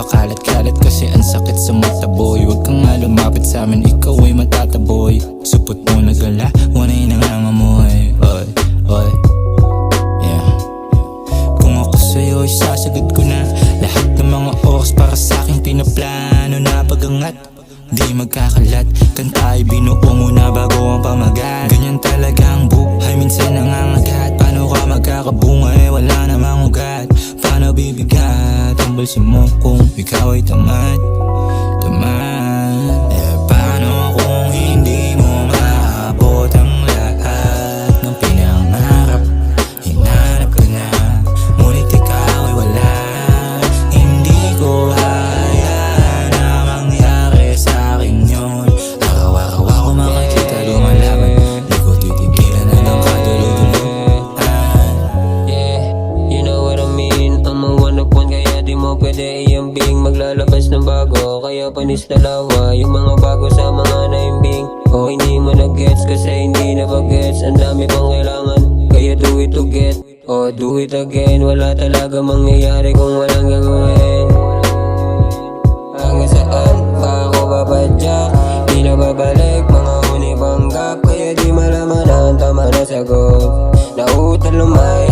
Pakalat-kalat kasi ang sakit sa mata boy. Huwag kang nga lumapit sa amin, ikaw ay matataboy. Supot mo nagala, wanay nangangamoy Oy, oy, yeah. Kung ako sa'yo ay sasagot ko na. Lahat ng mga oras para sa akin pinaplano na pagangat. Di magkakalat, kanta ay binuo balsi mo kung ikaw ay tamad. Tamad Pwede iambing Maglalabas ng bago Kaya panis dalawa. Yung mga bago sa mga naimbing O oh, hindi mo nag-gets Kasi hindi na pag-gets. Ang dami pang kailangan Kaya do it to get. O oh, do it again Wala talaga mangyayari Kung walang gagawin. Hanggang saan pa ako babadyat Di na babalik Mga unibang gap Kaya di malaman ang tama na sagot. Nautal lumay